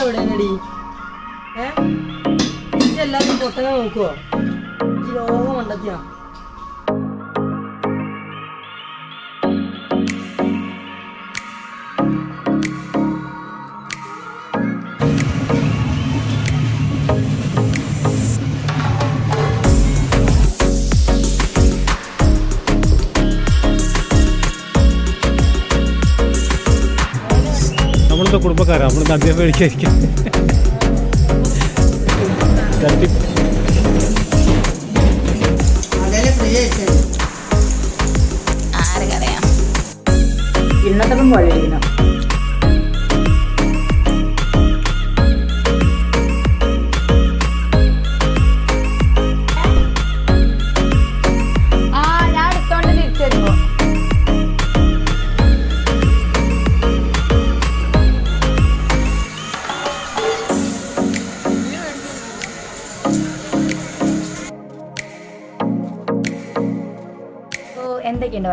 എവിടെയാണടി ഏ? ഇതെല്ലാവരും പൊട്ടനെ നോക്കുവോ? ഈ കണ്ടെത്തിയാ? നമ്മളെന്താ കുടുംബക്കാരാ. നമ്മൾ അദ്ദേഹം മേടിക്കായിരിക്കും തട്ടി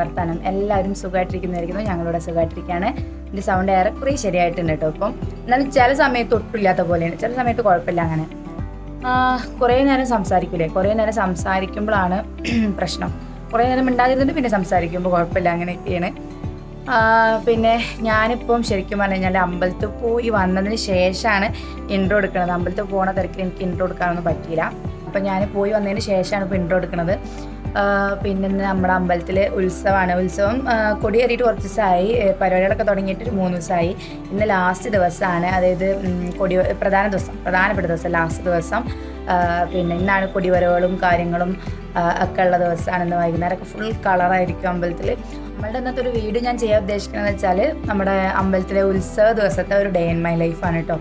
വർത്താനം. എല്ലാവരും സുഖമായിട്ടിരിക്കുന്നതായിരിക്കുന്നു ഞങ്ങളിവിടെ സുഖമായിട്ടിരിക്കുകയാണ് എന്റെ സൗണ്ട് ഏറെക്കുറെ ശരിയായിട്ടുണ്ട് കേട്ടോ ഇപ്പം. എന്നാലും ചില സമയത്ത് ഒട്ടുമില്ലാത്ത പോലെയാണ്. ചില സമയത്ത് കുഴപ്പമില്ല അങ്ങനെ. കുറേ നേരം സംസാരിക്കില്ലേ കുറേ നേരം സംസാരിക്കുമ്പോഴാണ് പ്രശ്നം. കുറേ നേരം ഉണ്ടാകുന്നുണ്ട് പിന്നെ സംസാരിക്കുമ്പോൾ കുഴപ്പമില്ല അങ്ങനെയൊക്കെയാണ്. പിന്നെ ഞാനിപ്പം ശരിക്കും പറഞ്ഞു കഴിഞ്ഞാൽ അമ്പലത്തിൽ പോയി വന്നതിന് ശേഷമാണ് ഇൻട്രോ എടുക്കുന്നത്. അമ്പലത്തിൽ പോണ തിരക്കിൽ എനിക്ക് ഇൻട്രോ എടുക്കാനൊന്നും പറ്റിയില്ല. അപ്പം ഞാൻ പോയി വന്നതിന് ശേഷമാണ് ഇപ്പോൾ ഇൻട്രോ എടുക്കുന്നത്. പിന്നെ നമ്മുടെ അമ്പലത്തിൽ ഉത്സവമാണ് ഉത്സവം കൊടിയേറിയിട്ട് കുറച്ച് ദിവസമായി. പരിപാടികളൊക്കെ തുടങ്ങിയിട്ട് ഒരു മൂന്ന് ദിവസമായി. ഇന്ന് ലാസ്റ്റ് ദിവസമാണ്. അതായത് കൊടി പ്രധാന ദിവസം പ്രധാനപ്പെട്ട ദിവസം ലാസ്റ്റ് ദിവസം. പിന്നെ ഇന്നാണ് കൊടിവരവുകളും കാര്യങ്ങളും ഒക്കെ ഉള്ള ദിവസമാണ് ഇന്ന് വൈകുന്നേരമൊക്കെ ഫുൾ കളറായിരിക്കും അമ്പലത്തിൽ നമ്മളുടെ ഇന്നത്തെ ഒരു വീഡിയോ ഞാൻ ചെയ്യാൻ ഉദ്ദേശിക്കുന്നത് വെച്ചാൽ നമ്മുടെ അമ്പലത്തിലെ ഉത്സവ ദിവസത്തെ ഒരു ഡേ ഇൻ മൈ ലൈഫാണ് കേട്ടോ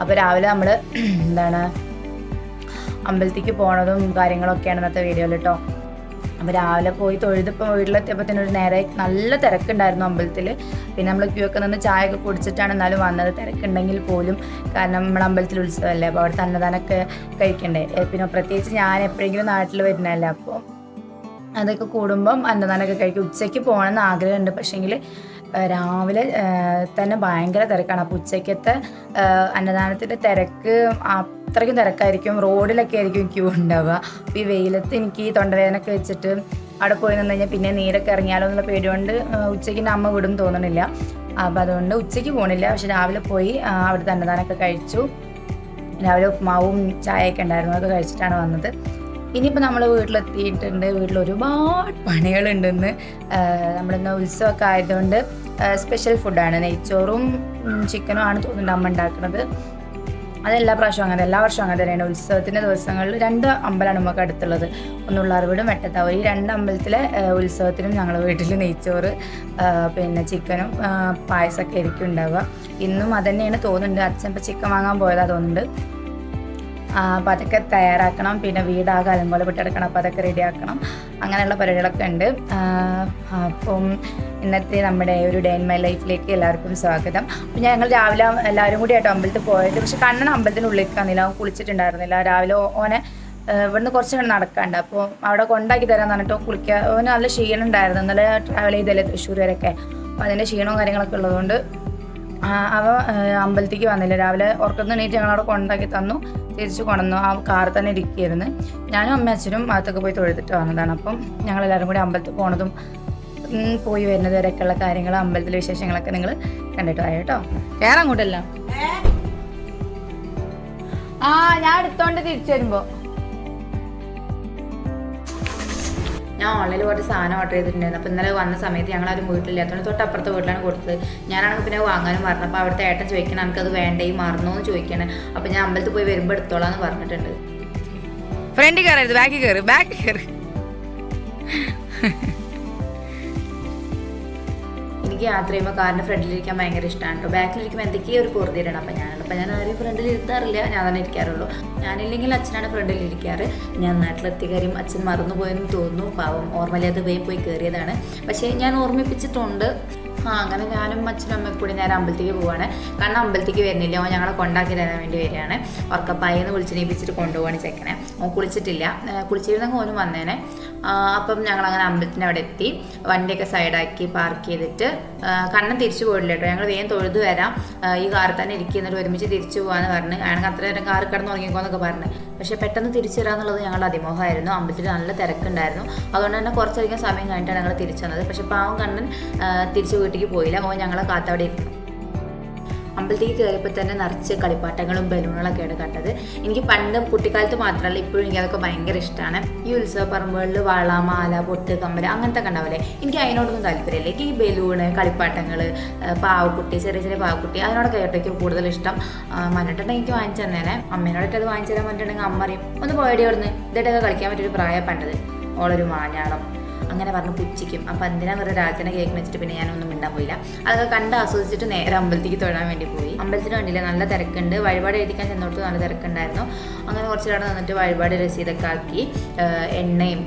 അപ്പോൾ രാവിലെ നമ്മൾ എന്താണ് അമ്പലത്തിലേക്ക് പോണതും കാര്യങ്ങളൊക്കെയാണ് ഇന്നത്തെ വീഡിയോയിൽ കേട്ടോ അപ്പോൾ രാവിലെ പോയി തൊഴുതിപ്പോൾ വീട്ടിലെത്തിയപ്പോൾ തന്നെ ഒരു നേരെ നല്ല തിരക്കുണ്ടായിരുന്നു അമ്പലത്തിൽ പിന്നെ നമ്മൾ ക്യൂ ഒക്കെ നിന്ന് ചായ ഒക്കെ കുടിച്ചിട്ടാണ് എന്നാലും വന്നത്. തിരക്കുണ്ടെങ്കിൽ പോലും കാരണം നമ്മുടെ അമ്പലത്തിൽ ഉത്സവമല്ലേ അപ്പോൾ അവിടെ അന്നദാനമൊക്കെ കഴിക്കണ്ടേ. പിന്നെ പ്രത്യേകിച്ച് ഞാൻ എപ്പോഴെങ്കിലും നാട്ടിൽ വരുന്നതല്ലേ അപ്പോൾ അതൊക്കെ കൂടുമ്പം അന്നദാനമൊക്കെ കഴിക്കും. ഉച്ചയ്ക്ക് പോകണമെന്ന് ആഗ്രഹമുണ്ട്. പക്ഷേങ്കിൽ രാവിലെ തന്നെ ഭയങ്കര തിരക്കാണ്. അപ്പോൾ ഉച്ചയ്ക്കത്തെ അന്നദാനത്തിന്റെ തിരക്ക് അത്രയ്ക്കും തിരക്കായിരിക്കും. റോഡിലൊക്കെ ആയിരിക്കും ക്യൂ ഉണ്ടാവുക. അപ്പോൾ ഈ വെയിലത്ത് എനിക്ക് ഈ തൊണ്ടവേദനയൊക്കെ വെച്ചിട്ട് അവിടെ പോയി നിന്ന് കഴിഞ്ഞാൽ പിന്നെ നീരൊക്കെ ഇറങ്ങിയാലോ എന്നുള്ള പേടി കൊണ്ട് ഉച്ചയ്ക്ക് അമ്മ വിടും തോന്നണില്ല. അപ്പോൾ അതുകൊണ്ട് ഉച്ചയ്ക്ക് പോകണില്ല പക്ഷെ രാവിലെ പോയി അവിടെ അന്നദാനമൊക്കെ കഴിച്ചു. രാവിലെ ഉപ്മാവും ചായയൊക്കെ ഉണ്ടായിരുന്നു. അതൊക്കെ കഴിച്ചിട്ടാണ് വന്നത്. ഇനിയിപ്പോൾ നമ്മൾ വീട്ടിലെത്തിയിട്ടുണ്ട്. വീട്ടിൽ ഒരുപാട് പണികളുണ്ടെന്ന് നമ്മളിന്ന് ഉത്സവമൊക്കെ ആയതുകൊണ്ട് സ്പെഷ്യൽ ഫുഡാണ്. നെയ്ച്ചോറും ചിക്കനും ആണ് തോന്നുന്നുണ്ട് അമ്മ ഉണ്ടാക്കുന്നത് അതെല്ലാ പ്രാവശ്യവും അങ്ങനെ എല്ലാ വർഷവും അങ്ങനെ തന്നെയാണ്. ഉത്സവത്തിന്റെ ദിവസങ്ങളിൽ രണ്ട് അമ്പലമാണ് നമുക്ക് അടുത്തുള്ളത്. ഒന്നുള്ള അറിവിടും വെട്ടത്താവ് ഈ രണ്ട് അമ്പലത്തിലെ ഉത്സവത്തിനും ഞങ്ങൾ വീട്ടിൽ നെയ്ച്ചോറ് പിന്നെ ചിക്കനും പായസമൊക്കെ ആയിരിക്കും ഉണ്ടാവുക. ഇന്നും അതന്നെയാണ് തോന്നുന്നുണ്ട്. അച്ഛൻ ഇപ്പം ചിക്കൻ വാങ്ങാൻ പോയതാ തോന്നുന്നുണ്ട്. അപ്പം അതൊക്കെ തയ്യാറാക്കണം. പിന്നെ വീടാകെ അലങ്കോല വിട്ടെടുക്കണം. അപ്പം അതൊക്കെ റെഡിയാക്കണം. അങ്ങനെയുള്ള പരിപാടികളൊക്കെ ഉണ്ട്. അപ്പം ഇന്നത്തെ നമ്മുടെ ഒരു ഡേ ഇൻ മൈ ലൈഫിലേക്ക് എല്ലാവർക്കും സ്വാഗതം. അപ്പം ഞങ്ങൾ രാവിലെ എല്ലാവരും കൂടി ആയിട്ട് അമ്പലത്തിൽ പോയത്. പക്ഷെ കണ്ണൻ അമ്പലത്തിനുള്ളിൽ വന്നില്ല. അവൻ കുളിച്ചിട്ടുണ്ടായിരുന്നില്ല. രാവിലെ ഓനെ ഇവിടുന്ന് കുറച്ച് നടക്കാണ്ട്. അപ്പോൾ അവിടെ കൊണ്ടാക്കി തരാൻ പറഞ്ഞിട്ട് കുളിക്കാൻ ഓന് നല്ല ക്ഷീണം ഉണ്ടായിരുന്നു നല്ല ട്രാവൽ ചെയ്തല്ലേ തൃശ്ശൂർ വരെയൊക്കെ. അപ്പോൾ അതിന്റെ ക്ഷീണവും കാര്യങ്ങളൊക്കെ ഉള്ളതുകൊണ്ട് അവ അമ്പലത്തിക്ക് വന്നില്ല. രാവിലെ ഉറക്കം എണീറ്റ് ഞങ്ങളവിടെ കൊണ്ടാക്കി തന്നു. തിരിച്ചു കൊണ്ടുവന്നു. ആ കാറിൽ തന്നെ ഇരിക്കുകയായിരുന്നു. ഞാനും അമ്മ അച്ഛനും അകത്തൊക്കെ പോയി തൊഴുതിട്ട് വന്നതാണ്. അപ്പം ഞങ്ങളെല്ലാവരും കൂടി അമ്പലത്തിൽ പോണതും പോയി വരുന്നത് വരെയൊക്കെയുള്ള കാര്യങ്ങൾ അമ്പലത്തിലെ വിശേഷങ്ങളൊക്കെ നിങ്ങൾ കണ്ടിട്ട് ആയോ കേട്ടോ. വേറെ അങ്ങോട്ടല്ല. ആ ഞാൻ എടുത്തോണ്ട് തിരിച്ചു വരുമ്പോ. ഞാൻ ഓൺലൈനിൽ കുറച്ച് സാധനം ഓർഡർ ചെയ്തിട്ടുണ്ടായിരുന്നു. അപ്പോൾ ഇന്നലെ വന്ന സമയത്ത് ഞങ്ങൾ ആരും വീട്ടിലില്ലാത്തതുകൊണ്ട് തൊട്ടപ്പുറത്തെ വീട്ടിലാണ് കൊടുത്തത്. ഞാനാണെങ്കിൽ പിന്നെ വാങ്ങാനും പറഞ്ഞു അപ്പോൾ അവിടുത്തെ ഏട്ടൻ ചോദിക്കണം എനിക്കത് വേണ്ടേ? മറന്നു? എന്ന് ചോദിക്കണേ. അപ്പോൾ ഞാൻ അമ്പലത്തിൽ പോയി വരുമ്പോൾ എടുത്തോളാം എന്ന് പറഞ്ഞിട്ടുണ്ട്. ഫ്രണ്ടിൽ കയറരുത് ബാക്കിൽ കയറി ബാക്കിൽ കയറി. എനിക്ക് യാത്ര ചെയ്യുമ്പോൾ കാറിന്റെ ഫ്രണ്ടിലിരിക്കാൻ ഭയങ്കര ഇഷ്ടമാണ് കേട്ടോ. ബാക്കിലിരിക്കുമ്പോൾ എന്തൊക്കെയോ ഒരു പൊറുതിയിടണം അപ്പം ഞാനാണ്. അപ്പം ഞാൻ ആരെയും ഫ്രണ്ടിൽ ഇരുത്താറില്ല ഞാൻ തന്നെ ഇരിക്കാറുള്ളൂ. ഞാനില്ലെങ്കിൽ അച്ഛനാണ് ഫ്രണ്ടിൽ ഇരിക്കാറ് ഞാൻ നാട്ടിലെത്തിയ കാര്യം അച്ഛൻ മറന്നുപോയെന്ന് തോന്നുന്നു. പാവം ഓർമ്മയില്ലാതെ വേ പോയി കയറിയതാണ്. പക്ഷേ ഞാൻ ഓർമ്മിപ്പിച്ചിട്ടുണ്ട്. ആ അങ്ങനെ ഞാനും അച്ഛനും അമ്മയും കൂടി നേരെ അമ്പലത്തേക്ക് പോവാണ്. കാരണം അമ്പലത്തേക്ക് വരുന്നില്ല. ഓൻ ഞങ്ങളെ കൊണ്ടാക്കി തരാൻ വേണ്ടി വരികയാണ്. ഉറക്കപ്പായെന്ന് വിളിച്ച് നീപ്പിച്ചിട്ട് കൊണ്ടുപോവാണ് ചെക്കനെ. ഓൻ കുളിച്ചിട്ടില്ല. കുളിച്ചിരുന്നെങ്കിൽ ഓനും വന്നേനെ. അപ്പം ഞങ്ങൾ അങ്ങനെ അമ്പലത്തിന്റെ അവിടെ എത്തി വണ്ടിയൊക്കെ സൈഡാക്കി പാർക്ക് ചെയ്തിട്ട് കണ്ണൻ തിരിച്ചു പോയില്ല കേട്ടോ. ഞങ്ങൾ വേഗം തൊഴുതു വരാം. ഈ കാറിൽ തന്നെ ഇരിക്കുന്നിട്ട് ഒരുമിച്ച് തിരിച്ചു പോകാന്ന് പറഞ്ഞ്. ഞങ്ങൾക്ക് അത്ര നേരം കാർ കിടന്ന് ഉറങ്ങിക്കോന്നൊക്കെ പറഞ്ഞു. പക്ഷേ പെട്ടെന്ന് തിരിച്ചു വരാന്നുള്ളത് ഞങ്ങളുടെ അതിമോഹമായിരുന്നു. അമ്പലത്തിൽ നല്ല തിരക്കുണ്ടായിരുന്നു. അതുകൊണ്ട് തന്നെ കുറച്ചധികം സമയം കഴിഞ്ഞിട്ടാണ് ഞങ്ങൾ തിരിച്ചു വന്നത്. പക്ഷേ പാവം കണ്ണൻ തിരിച്ച് വീട്ടിലേക്ക് പോയില്ല. അപ്പോൾ ഞങ്ങളെ കാത്തവിടെ ഇരുന്നു അമ്പലത്തേക്ക് കയറിയപ്പോൾ തന്നെ നിറച്ച് കളിപ്പാട്ടങ്ങളും ബലൂണുകളൊക്കെയാണ് കണ്ടത്. എനിക്ക് പണ്ട് കുട്ടിക്കാലത്ത് മാത്രമല്ല ഇപ്പോഴും എനിക്ക് അതൊക്കെ ഭയങ്കര ഇഷ്ടമാണ് ഈ ഉത്സവ പറമ്പുകളിൽ വള മാല പൊട്ട് കമ്മൽ അങ്ങനത്തെ ഒക്കെ ഉണ്ടാവില്ലേ എനിക്ക് അതിനോടൊന്നും താല്പര്യമില്ല. എനിക്ക് ഈ ബലൂണ് കളിപ്പാട്ടങ്ങൾ പാവക്കുട്ടി ചെറിയ ചെറിയ പാവക്കുട്ടി അതിനോടൊക്കെ ആയിട്ട് എനിക്ക് കൂടുതൽ ഇഷ്ടം. മണ്ണിട്ടുണ്ടെങ്കിൽ എനിക്ക് വാങ്ങിച്ചു തന്നേനെ. അമ്മേനോടൊക്കെ അത് വാങ്ങിച്ചു തരാൻ പറഞ്ഞിട്ടുണ്ടെങ്കിൽ അമ്മ അറിയും ഒന്ന് പോയടി അവിടുന്ന്. ഇതായിട്ടൊക്കെ കളിക്കാൻ പറ്റിയൊരു പ്രായം പണ്ടത്. ഓളൊരു മാഞ്ഞാളം. അങ്ങനെ പറഞ്ഞു പുച്ഛിക്കും. അപ്പം എന്തിനാ വെറുതെ രാജനെ കേക്ക് വെച്ചിട്ട് പിന്നെ ഞാനൊന്നും മിണ്ടാൻ പോയില്ല. അതൊക്കെ കണ്ട് ആസ്വദിച്ചിട്ട് നേരെ അമ്പലത്തിലേക്ക് തൊഴാൻ വേണ്ടി പോയി. അമ്പലത്തിന് വേണ്ടിയില്ല നല്ല തിരക്കുണ്ട്. വഴിപാട് എഴുതിക്കാൻ ചെന്നോടത്ത് നല്ല തിരക്കുണ്ടായിരുന്നു. അങ്ങനെ കുറച്ച് കാലം നിന്നിട്ട് വഴിപാട് രസീതൊക്കെ ആക്കി എണ്ണയും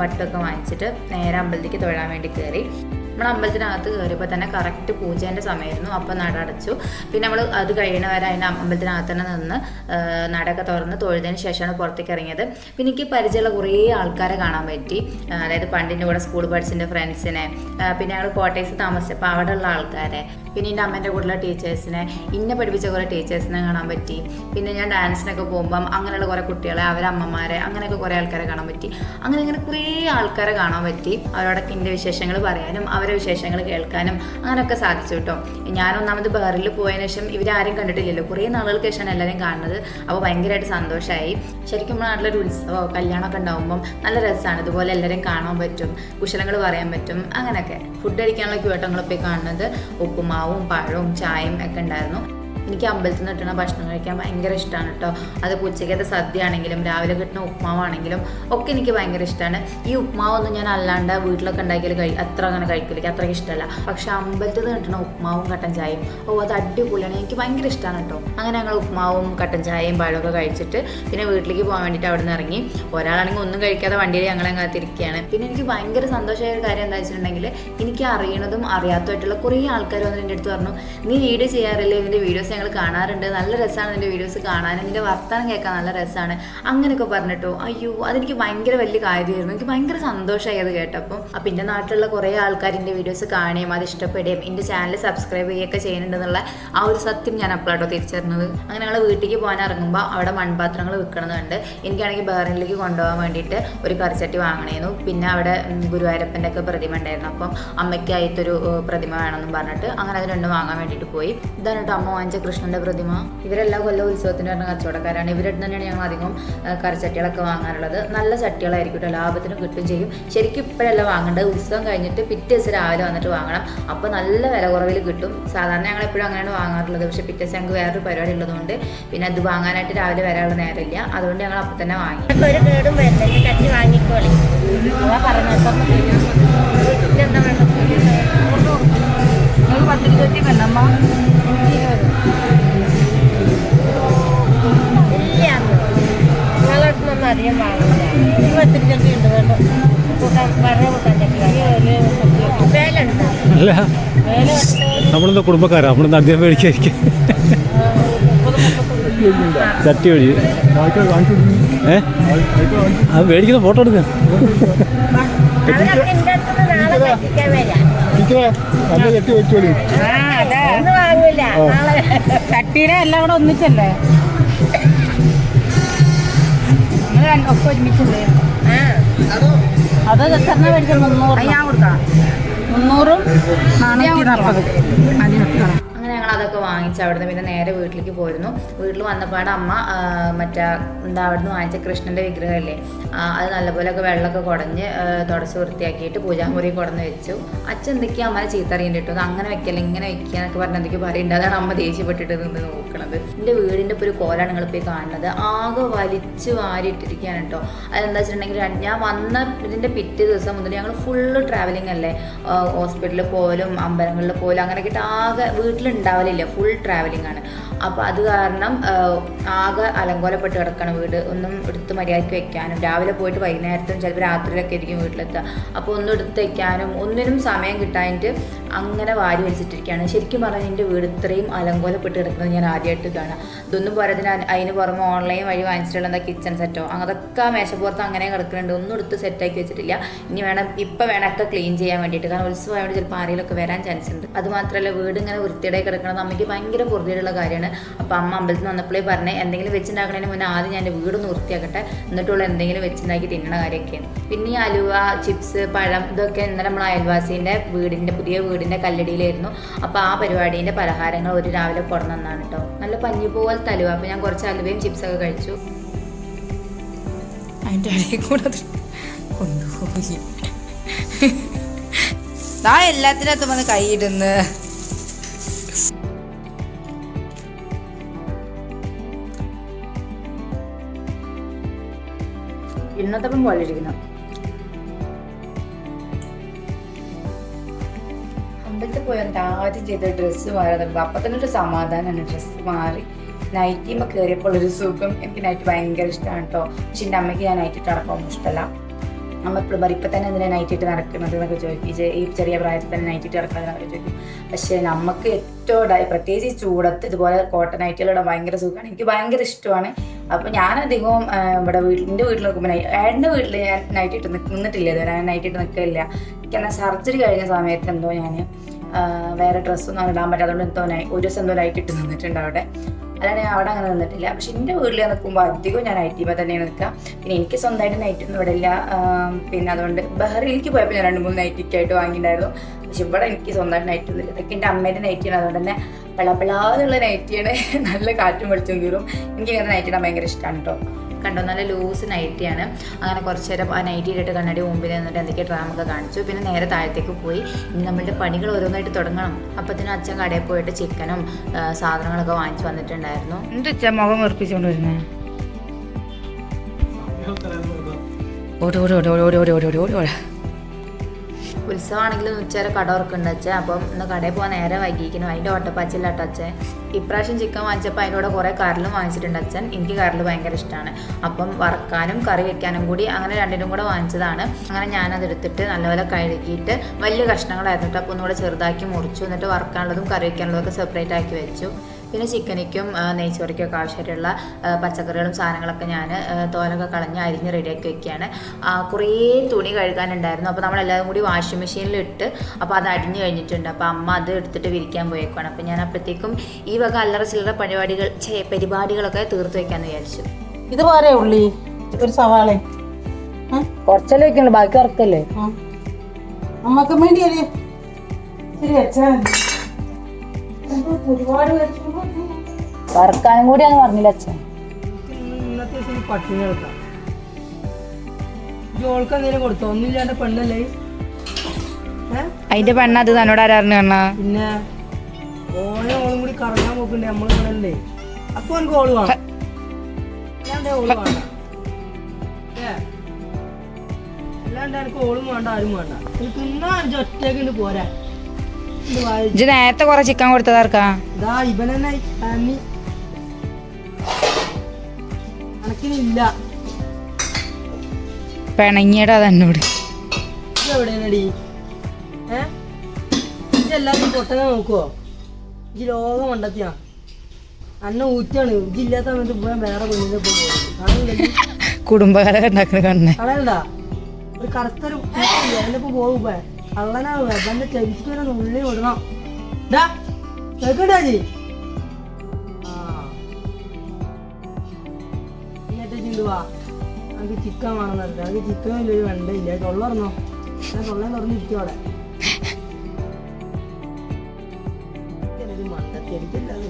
പട്ടൊക്കെ വാങ്ങിച്ചിട്ട് നേരെ അമ്പലത്തിലേക്ക് തൊഴാൻ വേണ്ടി കയറി നമ്മൾ അമ്പലത്തിനകത്ത് കയറിയപ്പോൾ തന്നെ കറക്റ്റ് പൂജേന്റെ സമയമായിരുന്നു. അപ്പോൾ നട അടച്ചു പിന്നെ നമ്മൾ അത് കഴിയണവരെ അതിന്റെ അമ്പലത്തിനകത്ത് തന്നെ നിന്ന് നടയൊക്കെ തുറന്ന് തൊഴുതിന് ശേഷമാണ് പുറത്തേക്ക് ഇറങ്ങിയത്. പിന്നെ എനിക്ക് പരിചയമുള്ള കുറേ ആൾക്കാരെ കാണാൻ പറ്റി. അതായത് പണ്ടിന്റെ കൂടെ സ്കൂൾ പഠിച്ചിന്റെ ഫ്രണ്ട്സിനെ പിന്നെ ഞങ്ങൾ കോട്ടയത്ത് താമസിച്ചപ്പോൾ അവിടെയുള്ള ആൾക്കാരെ. പിന്നെ എന്റെ അമ്മേന്റെ കൂടെയുള്ള ടീച്ചേഴ്സിനെ ഇന്നെ പഠിപ്പിച്ച കുറേ ടീച്ചേഴ്സിനെ കാണാൻ പറ്റി. പിന്നെ ഞാൻ ഡാൻസിനൊക്കെ പോകുമ്പം അങ്ങനെയുള്ള കുറേ കുട്ടികളെ അവരെ അമ്മമാരെ അങ്ങനെയൊക്കെ കുറേ ആൾക്കാരെ കാണാൻ പറ്റി. അങ്ങനെ അങ്ങനെ കുറേ ആൾക്കാരെ കാണാൻ പറ്റി. അവരോടൊക്കെ എന്റെ വിശേഷങ്ങൾ പറയാനും അവരെ വിശേഷങ്ങൾ കേൾക്കാനും അങ്ങനെയൊക്കെ സാധിച്ചു കേട്ടോ. ഞാൻ ഒന്നാമത് ബഹറിൽ പോയതിന് ശേഷം ഇവരാരും കണ്ടിട്ടില്ലല്ലോ. കുറേ നാളുകൾക്ക് ശേഷമാണ് എല്ലാവരെയും കാണുന്നത്. അപ്പോൾ ഭയങ്കരമായിട്ട് സന്തോഷമായി. ശരിക്കും നമ്മുടെ നാട്ടിലൊരു ഉത്സവമോ കല്യാണമൊക്കെ ഉണ്ടാകുമ്പം നല്ല രസമാണ്. ഇതുപോലെ എല്ലാവരെയും കാണാൻ പറ്റും കുശലങ്ങൾ പറയാൻ പറ്റും അങ്ങനെയൊക്കെ. ഫുഡ് കഴിക്കാനുള്ള ക്യൂട്ടങ്ങളൊക്കെ കാണുന്നത് ഉപ്പുമാവും പഴവും ചായയും ഒക്കെ ഉണ്ടായിരുന്നു. എനിക്ക് അമ്പലത്തിൽ നിന്ന് കിട്ടുന്ന ഭക്ഷണം കഴിക്കാൻ ഭയങ്കര ഇഷ്ടമാണ് കേട്ടോ. അത് ഉച്ചയ്ക്കത്തെ സദ്യ ആണെങ്കിലും രാവിലെ കിട്ടുന്ന ഉപ്മാവാണെങ്കിലും ഒക്കെ എനിക്ക് ഭയങ്കര ഇഷ്ടമാണ് ഈ ഉപ്മാവൊന്നും ഞാൻ അല്ലാണ്ട് വീട്ടിലൊക്കെ ഉണ്ടാക്കിയാൽ കഴി അത്ര അങ്ങനെ കഴിക്കില്ല അത്രയ്ക്ക് ഇഷ്ടമല്ല. പക്ഷെ അമ്പലത്തിൽ നിന്ന് കിട്ടുന്ന ഉപ്മാവും കട്ടൻ ചായയും ഓ അത് അടിപൊളിയാണ്. എനിക്ക് ഭയങ്കര ഇഷ്ടമാണ് കേട്ടോ. അങ്ങനെ ഞങ്ങൾ ഉപ്മാവും കട്ടൻ ചായയും പഴമൊക്കെ കഴിച്ചിട്ട് പിന്നെ വീട്ടിലേക്ക് പോകാൻ വേണ്ടിയിട്ട് അവിടെ നിന്ന് ഇറങ്ങി. ഒരാളാണെങ്കിൽ ഒന്നും കഴിക്കാതെ വണ്ടിയിൽ ഞങ്ങളെ കാത്തിരിക്കുകയാണ് പിന്നെ എനിക്ക് ഭയങ്കര സന്തോഷമായ ഒരു കാര്യം എന്താ വെച്ചിട്ടുണ്ടെങ്കിൽ എനിക്ക് അറിയണതും അറിയാത്തതായിട്ടുള്ള കുറേ ആൾക്കാർ വന്നിട്ട് എന്റെ അടുത്ത് പറഞ്ഞു നീ വീഡിയോ ചെയ്യാറില്ലേ? നിന്റെ വീഡിയോസ് ഞങ്ങൾ കാണാറുണ്ട്. നല്ല രസമാണ് നിന്റെ വീഡിയോസ് കാണാൻ നിന്റെ വർത്തമാനം കേൾക്കാൻ നല്ല രസമാണ് അങ്ങനെയൊക്കെ പറഞ്ഞിട്ടോ. അയ്യോ അതെനിക്ക് ഭയങ്കര വലിയ കാര്യമായിരുന്നു എനിക്ക് ഭയങ്കര സന്തോഷമായി അത് കേട്ടപ്പോൾ അപ്പം എന്റെ നാട്ടിലുള്ള കുറേ ആൾക്കാർ എന്റെ വീഡിയോസ് കാണുകയും അത് ഇഷ്ടപ്പെടുകയും എന്റെ ചാനൽ സബ്സ്ക്രൈബ് ചെയ്യുകയൊക്കെ ചെയ്യുന്നുണ്ടെന്നുള്ള ആ ഒരു സത്യം ഞാൻ അപ്പോഴാട്ടോ തിരിച്ചറിഞ്ഞത്. അങ്ങനെ ഞങ്ങൾ വീട്ടിലേക്ക് പോകാൻ ഇറങ്ങുമ്പോൾ അവിടെ മൺപാത്രങ്ങൾ വിൽക്കണമെന്നുണ്ട് എനിക്കാണെങ്കിൽ ബേറിലേക്ക് കൊണ്ടുപോകാൻ വേണ്ടിയിട്ട് ഒരു കറിച്ചട്ടി വാങ്ങണേന്നു പിന്നെ അവിടെ ഗുരുവായൂരപ്പന്റെ ഒക്കെ പ്രതിമ ഉണ്ടായിരുന്നു. അപ്പം അമ്മയ്ക്കായിട്ടൊരു പ്രതിമ വേണമെന്നും പറഞ്ഞിട്ട് അങ്ങനെ അത് രണ്ടും വാങ്ങാൻ വേണ്ടിയിട്ട് പോയി. ഇതാണ് കേട്ടോ അമ്മ വാങ്ങിച്ച കൃഷ്ണന്റെ പ്രതിമ. ഇവരെല്ലാ കൊല്ലം ഉത്സവത്തിന് വരുന്ന കച്ചവടക്കാരാണ്. ഇവരുടെ തന്നെയാണ് ഞങ്ങൾ അധികം കരച്ചട്ടികളൊക്കെ വാങ്ങാനുള്ളത് നല്ല ചട്ടികളായിരിക്കും കേട്ടോ ലാഭത്തിന് കിട്ടും ചെയ്യും. ശരിക്കും ഇപ്പോഴല്ല വാങ്ങേണ്ടത്. ഉത്സവം കഴിഞ്ഞിട്ട് പിറ്റേ ദിവസം രാവിലെ വന്നിട്ട് വാങ്ങണം. അപ്പോൾ നല്ല വില കുറവിൽ കിട്ടും. സാധാരണ ഞങ്ങൾ എപ്പോഴും അങ്ങനെയാണ് വാങ്ങാറുള്ളത്. പക്ഷേ പിറ്റേ ദിവസം ഞങ്ങൾക്ക് വേറൊരു പരിപാടി ഉള്ളതുകൊണ്ട് പിന്നെ അത് വാങ്ങാനായിട്ട് രാവിലെ വരാനുള്ള നേരമില്ല. അതുകൊണ്ട് ഞങ്ങൾ അപ്പോൾ തന്നെ വാങ്ങി. ഒരു കേടും വരുന്നില്ല ചട്ടി വാങ്ങിക്കോളി. നിങ്ങൾ പത്തിരി ചട്ടി വേണ്ടമ്മ ഇല്ല. കുടുംബക്കാരാ. നമ്മളെന്താ അധികം മേടിക്കായിരിക്കും ചട്ടി വഴി. ഏ? അത് മേടിക്കുന്ന ഫോട്ടോ എടുക്കാം. വെച്ചോളി നാളെ ചട്ടിയുടെ എല്ലാം കൂടെ ഒന്നിച്ചല്ലേ? നിങ്ങൾ ഒക്കെ ഒരുമിച്ചല്ലേ അത്? എത്ര മേടിച്ച മുന്നൂറ്. മുന്നൂറും നാനൂറ്റി നാൽപ്പത് ഞങ്ങൾ അതൊക്കെ വാങ്ങിച്ച് അവിടുന്ന് പിന്നെ നേരെ വീട്ടിലേക്ക് പോയിരുന്നു. വീട്ടിൽ വന്നപ്പാട് അമ്മ മറ്റേ എന്താ അവിടുന്ന് വാങ്ങിച്ച കൃഷ്ണന്റെ വിഗ്രഹമല്ലേ അത് നല്ലപോലെയൊക്കെ വെള്ളമൊക്കെ കുടഞ്ഞ് തുടച്ച് വൃത്തിയാക്കിയിട്ട് പൂജാമുറി കുടന്ന് വെച്ചു. അച്ഛൻ എന്തൊക്കെയാ അമ്മനെ ചീത്ത അറിയേണ്ടിട്ടു അത് അങ്ങനെ വെക്കല്ല ഇങ്ങനെ വെക്കുക എന്നൊക്കെ പറഞ്ഞ് എന്തൊക്കെ പറയുന്നുണ്ട്. അതാണ് അമ്മ ദേഷ്യപ്പെട്ടിട്ട് നിന്ന് നോക്കണത്. എന്റെ വീടിന്റെ ഇപ്പോൾ ഒരു കോലാണ് നിങ്ങൾ പോയി കാണുന്നത്. ആകെ വലിച്ചു വാരിയിട്ടിരിക്കുകയാണ് കേട്ടോ. അതെന്താ വെച്ചിട്ടുണ്ടെങ്കിൽ ഞാൻ വന്ന ഇതിന്റെ പിറ്റേ ദിവസം മുതൽ ഞങ്ങൾ ഫുള്ള് ട്രാവലിംഗ് അല്ലേ ഹോസ്പിറ്റലിൽ പോലും അമ്പലങ്ങളിൽ പോലും അങ്ങനെയൊക്കെ ആകെ വീട്ടിലുണ്ടാവും ഉണ്ടാവലില്ല ഫുൾ ട്രാവലിംഗ് ആണ്. അപ്പോൾ അത് കാരണം ആകെ അലങ്കോലപ്പെട്ട് കിടക്കണ വീട്. ഒന്നും എടുത്ത് മര്യാദയ്ക്ക് വെക്കാനും രാവിലെ പോയിട്ട് വൈകുന്നേരത്തും ചിലപ്പോൾ രാത്രിയിലൊക്കെ ആയിരിക്കും വീട്ടിലെത്തുക അപ്പോൾ ഒന്നും എടുത്ത് വെക്കാനും ഒന്നിനും സമയം കിട്ടാനായിട്ട് അങ്ങനെ വാരി വലിച്ചിട്ടിരിക്കുകയാണ് ശരിക്കും പറഞ്ഞാൽ എന്റെ വീട് ഇത്രയും അലങ്കോലപ്പെട്ട് കിടക്കുന്നത് ഞാൻ ആദ്യമായിട്ട് കാണാം ഇതൊന്നും അ- അതിന് പുറമെ ഓൺലൈൻ വഴി വാങ്ങിച്ചിട്ടുള്ള എന്താ കിച്ചൺ സെറ്റോ? അതൊക്കെ മേശപ്പുറത്ത് അങ്ങനെ കിടക്കുന്നുണ്ട്. ഒന്നും എടുത്ത് സെറ്റാക്കി വെച്ചിട്ടില്ല. ഇനി വേണം ഇപ്പം വേണം ഒക്കെ ക്ലീൻ ചെയ്യാൻ വേണ്ടിയിട്ട്. കാരണം ഉത്സവമായതുകൊണ്ട് ചിലപ്പോൾ ആരെങ്കിലുമൊക്കെ വരാൻ ചാൻസ് ഉണ്ട്. അതുമാത്രമല്ല വീട് ഇങ്ങനെ വൃത്തിയുടെ കിടക്കണം അമ്മയ്ക്ക് ഭയങ്കര പൊറുതിയുള്ള കാര്യമാണ്. അപ്പോൾ അമ്മ അമ്പലത്തിൽ വന്നപ്പോഴേ പറഞ്ഞേ എന്തെങ്കിലും വെച്ചുണ്ടാക്കണതിന് മുന്നേ ആദ്യം ഞാൻ വീടൊന്ന് വൃത്തിയാക്കട്ടെ എന്നിട്ടുള്ള എന്തെങ്കിലും വെച്ചുണ്ടാക്കി തിന്നണ കാര്യമൊക്കെയാണ്. പിന്നെ ഈ അലുവ ചിപ്സ് പഴം ഇതൊക്കെ ഇന്നലെ നമ്മൾ അയൽവാസീന്റെ വീടിന്റെ പുതിയ വീടിന്റെ കല്ലടിയിലായിരുന്നു. അപ്പോൾ ആ പരിപാടീന്റെ പലഹാരങ്ങൾ ഒരു രാവിലെ കൊണ്ടുവന്നാണ് കേട്ടോ നല്ല പഞ്ഞി പോലത്തെ അലുവ. അപ്പോൾ ഞാൻ കുറച്ച് അലുവയും ചിപ്സൊക്കെ കഴിച്ചു. അതിന്റെ കൊണ്ടുപോയി. എല്ലാത്തിനകത്തും വന്ന് കൈയിടുന്നു. ഇന്നത്തെ പോലെ ഇരിക്കുന്നു. അമ്പലത്തിൽ പോയി വന്നിട്ട് ആദ്യം ചെയ്ത ഡ്രസ്സ് മാറാറുണ്ട് അപ്പൊ തന്നെ ഒരു സമാധാനമാണ് ഡ്രസ്സ് മാറി. നൈറ്റിയുമ്പോൾ കയറിയപ്പോൾ ഒരു സുഖം. എനിക്ക് നൈറ്റ് ഭയങ്കര ഇഷ്ടമാണ് കേട്ടോ പക്ഷെ എന്റെ അമ്മയ്ക്ക് ഞാൻ നൈറ്റ് ഇട്ട് നടക്കാൻ ഇഷ്ടമല്ല. അമ്മ എപ്പോഴും പറയും ഇപ്പം തന്നെ എന്തിനാ നൈറ്റ് ഇട്ട് നടക്കുന്നത്? എന്നൊക്കെ ചോദിക്കും. ഈ ചെറിയ പ്രായത്തിൽ തന്നെ നൈറ്റ് ഇട്ട് നടക്കുന്നതൊക്കെ ചോദിക്കും. പക്ഷേ നമുക്ക് ഏറ്റവും പ്രത്യേകിച്ച് ചൂടത്ത് ഇതുപോലെ കോട്ടൺ നൈറ്റുകളിടാൻ ഭയങ്കര സുഖമാണ്. എനിക്ക് ഭയങ്കര ഇഷ്ടമാണ്. അപ്പോൾ ഞാൻ അധികവും ഇവിടെ വീട്ടിൽ എന്റെ വീട്ടിൽ നിൽക്കുമ്പോൾ നൈ ഏട്ടന്റെ വീട്ടിൽ ഞാൻ നൈറ്റ് ഇട്ട് നിന്നിട്ടില്ല ഇതുവരെ. ഞാൻ നൈറ്റ് ഇട്ട് നിൽക്കില്ല എനിക്ക് എന്നാൽ സർജറി കഴിഞ്ഞ സമയത്ത് എന്തോ ഞാൻ വേറെ ഡ്രസ്സൊന്നും ഇടാൻ പറ്റാത്തതുകൊണ്ട് എന്തോ ഒരു ദിവസം എന്തോ നൈറ്റ് ഇട്ട് നിന്നിട്ടുണ്ട് അവിടെ. അല്ലാതെ അവിടെ അങ്ങനെ നിന്നിട്ടില്ല. പക്ഷെ എന്റെ വീട്ടിൽ നിൽക്കുമ്പോൾ അധികം ഞാൻ ഐ ടി തന്നെയാണ് നിൽക്കുക. പിന്നെ എനിക്ക് സ്വന്തമായിട്ട് നൈറ്റ് ഒന്നും ഇവിടെ ഇല്ല. പിന്നെ അതുകൊണ്ട് ബഹ്റയിലേക്ക് പോയപ്പോൾ ഞാൻ രണ്ട് മൂന്ന് നൈറ്റിക്കായിട്ട് വാങ്ങിയിട്ടുണ്ടായിരുന്നു. പക്ഷെ ഇവിടെ എനിക്ക് സ്വന്തമായിട്ട് നൈറ്റ് ഒന്നും ഇല്ല. ഇതൊക്കെ എന്റെ അമ്മേന്റെ നൈറ്റിയാണ് അതുകൊണ്ട് തന്നെ വെള്ളപ്പിളാതുള്ള നൈറ്റിയാണ് നല്ല കാറ്റും വെളിച്ചം കീറും. എനിക്ക് ഇങ്ങനെ നൈറ്റിടാൻ ഭയങ്കര ഇഷ്ടമാണ് കേട്ടോ. കണ്ടോ? നല്ല ലൂസ് നൈറ്റിയാണ്. അങ്ങനെ കുറച്ച് നേരം ആ നൈറ്റി ഇട്ടിട്ട് കണ്ണാടി മുമ്പിൽ നിന്നിട്ട് എന്തൊക്കെ ഡ്രാമൊക്കെ കാണിച്ചു. പിന്നെ നേരെ താഴത്തേക്ക് പോയി. ഇനി നമ്മളുടെ പണികൾ ഓരോന്നായിട്ട് തുടങ്ങണം. അപ്പത്തിന് അച്ഛൻ കടയിൽ പോയിട്ട് ചിക്കനും സാധനങ്ങളൊക്കെ വാങ്ങിച്ചു വന്നിട്ടുണ്ടായിരുന്നു. എന്ത് മുഖം ഉറപ്പിച്ചുകൊണ്ട് വരുന്നേ? ഓടി ഓടി ഓടി ഓടി ഓടി ഓടി ഓടി ഓടി ഓടി. ഉത്സവമാണെങ്കിലും ഉച്ചവരെ കട ഉറക്കുന്നുണ്ട് അച്ഛൻ അപ്പം ഇന്ന് കടയിൽ പോകാൻ നേരെ വൈകിക്കുന്നു അതിന്റെ ഓട്ടപ്പാച്ചില്ലാട്ടോ അച്ഛൻ ഇപ്രാവശ്യം ചിക്കൻ വാങ്ങിച്ചപ്പോൾ അതിന്റെ കൂടെ കുറേ കറിലും വാങ്ങിച്ചിട്ടുണ്ട് അച്ഛൻ. എനിക്ക് കറിൽ ഭയങ്കര ഇഷ്ടമാണ്. അപ്പം വറക്കാനും കറി വെക്കാനും കൂടി അങ്ങനെ രണ്ടിനും കൂടെ വാങ്ങിച്ചതാണ്. അങ്ങനെ ഞാനത് എടുത്തിട്ട് നല്ലപോലെ കഴുകിയിട്ട് വലിയ കഷ്ണങ്ങളായിരുന്നു അപ്പോൾ ഒന്നുകൂടെ ചെറുതാക്കി മുറിച്ചു. എന്നിട്ട് വറക്കാനുള്ളതും കറി വെക്കാനുള്ളതൊക്കെ സെപ്പറേറ്റ് ആക്കി വെച്ചു. പിന്നെ ചിക്കനിക്കും നെയ്ച്ചോറിക്കും ഒക്കെ ആവശ്യമായിട്ടുള്ള പച്ചക്കറികളും സാധനങ്ങളൊക്കെ ഞാൻ തോലൊക്കെ കളഞ്ഞ് അരിഞ്ഞ് റെഡിയാക്കി വെക്കുകയാണ്. കുറേ തുണി കഴുകാനുണ്ടായിരുന്നു. അപ്പോൾ നമ്മളെല്ലാവരും കൂടി വാഷിംഗ് മെഷീനിൽ ഇട്ട് അപ്പോൾ അത് അടിഞ്ഞു കഴിഞ്ഞിട്ടുണ്ട്. അപ്പോൾ അമ്മ അത് എടുത്തിട്ട് വിരിക്കാൻ പോയേക്കുവാണ്. അപ്പോൾ ഞാൻ അപ്പോഴത്തേക്കും ഈ വക അല്ലറ ചില്ലറ പരിപാടികൾ പരിപാടികളൊക്കെ തീർത്ത് വെക്കാമെന്ന് വിചാരിച്ചു. ഇത് പോരെ ഉള്ളി ഒരു സവാള. കുറച്ചല്ലേ വെക്കുള്ളൂ ബാക്കി ഉറക്കല്ലേ അമ്മയ്ക്ക് വേണ്ടി ശരി വെച്ചാൽ. ഒരുപാട് വെച്ചു വറക്കാനും കൂടിയാന്ന് പറഞ്ഞില്ല അച്ഛൻ? ഇന്നത്തെ ദിവസം ഈ പട്ടിണി എടുക്കാം ജോൾക്ക് എന്തെങ്കിലും കൊടുത്തോ? ഒന്നുമില്ലാണ്ട് പെണ്ണല്ലേ? ഏ? അതിന്റെ പെണ്ണ അത് തന്നോട് ആരാറിന് കണ്ണാ പിന്നെ ഓനെ ഓളും കൂടി കറങ്ങാൻ നോക്കണ്ടേ നമ്മൾ ഇവിടെയല്ലേ. അപ്പൊ എനിക്ക് ഓൾ വേണം. അല്ലാണ്ട് ഓൾ വേണ്ട. ഏ അല്ലാണ്ട് എനിക്ക് ഓളും വേണ്ട ആരും വേണ്ട. ഇത് തിന്നാ അഞ്ച് ഒറ്റയ്ക്ക് ഇണ്ട് പോരാ. ഇത് വായി ഇജ്ജ് നേരത്തെ കൊറേ ചിക്കൻ കൊടുത്തതാർക്കാ? ഇതാ ഇവനെന്നെ ഇല്ല പിണങ്ങിയടാ തന്നോട്. എവിടെയാണടി? ഏ? നോക്കുവോ? ഇജ്ജ് ലോകം കണ്ടെത്തിയാ. അന്ന ഊറ്റാണ്. ഇജ്ജില്ലാത്ത അവന്റെ പോയാൽ വേറെ കുഞ്ഞിന്റെ പോകും. കുടുംബകഥ കണ്ണേ. കടലണ്ടാ ഒരു കറുത്തൊരു പോകും കള്ളനാ എന്റെ ചെവിക്ക് വരെ നുള്ളി വിടണം. എന്തുവാ? എനിക്ക് ചിക്കൻ വേണമെന്നല്ല എനിക്ക് ചിക്കൻ വലിയൊരു വെണ്ടയില്ല? തൊള്ള തുറന്നോ ഞാൻ തൊള്ള തുറന്നിരിക്കും അവിടെ. മണ്ടത്തെരിക്കല്ലാതെ